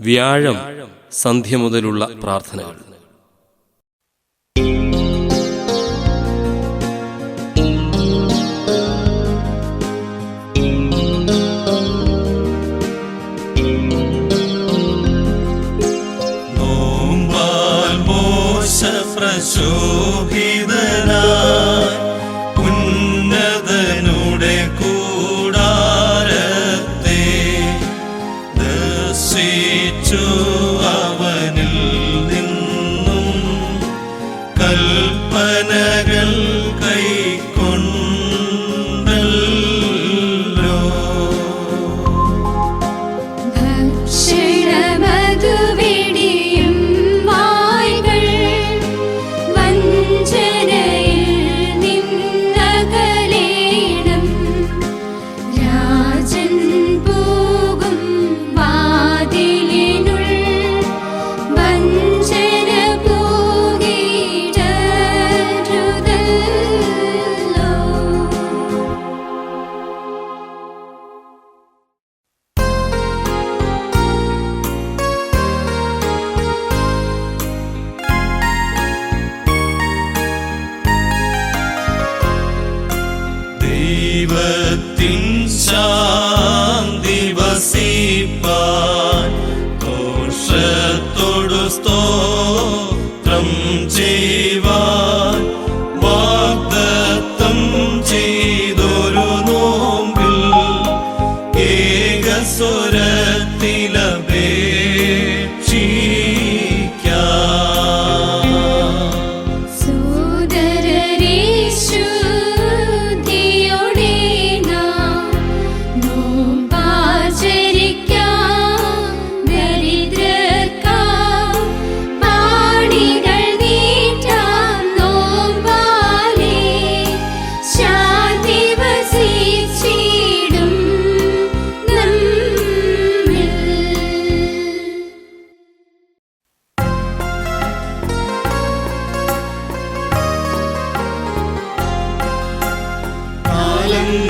വ്യാഴം സന്ധ്യ മുതലുള്ള പ്രാർത്ഥനകൾ. ശോഭിതരാ ഉന്നതനുടെ കൂടാരത്തെ കൽപ്പനകൾ தீர்ப்பான்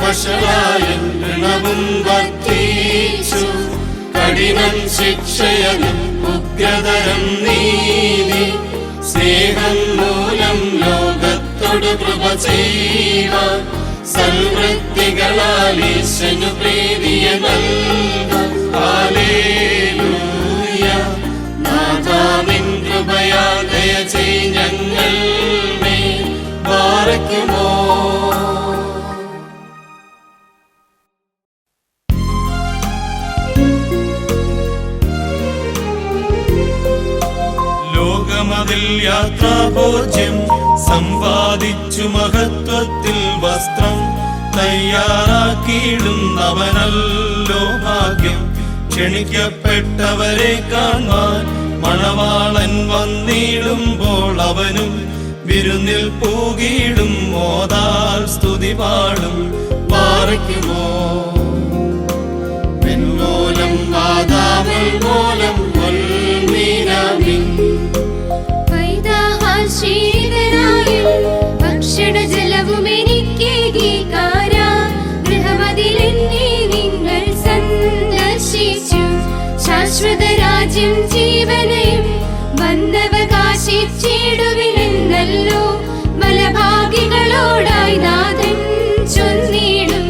വഷളായും ഋണവും വർദ്ധിച്ചു കഠിനം ശിക്ഷയനും ഉഗ്രതരം നീതി. സ്നേഹം മൂലം ലോകത്തോട് കൃപ ചെയ്യുവാൻ സൽവൃത്തികളാൽ പ്രീതിയ നൽകാം. നാഥാവിൻ കൃപയാ ദയ ഞങ്ങൾ. ലോകമതിൽ യാത്രാഭോജ്യം. സമ്പാദിച്ചു മഹത്വത്തിൽ വസ്ത്രം. തയ്യാറാക്കിയിടുന്നവനല്ലോ ഭാഗ്യം. ക്ഷണിക്കപ്പെട്ടവരെ കാണാൻ മണവാളൻ വന്നിടുമ്പോൾ അവനും വിരുന്നിൽ പൂകിയിടും. മോതാൽ സ്തുതി പാടും. പാറയ്ക്കുമോ ശാശ്വത രാജ്യം ജീവനയും വന്നവകാശിച്ചിടുവിനെന്നല്ലോ ബലഭാഗികളോടായി നാഥൻ ചൊന്നിടും.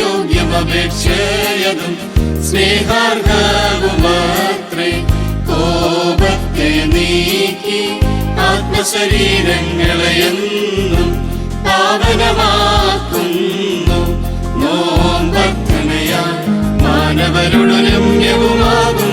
യോഗ്യമപേക്ഷയതും സ്നേഹാർഹവുമാത്രേ. നീക്കി ആത്മശരീരങ്ങളെ എന്നും പാവനമാക്കുന്നു നോമ്പർത്ഥനയാൽ മാനവരുടെ രമ്യവുമാകും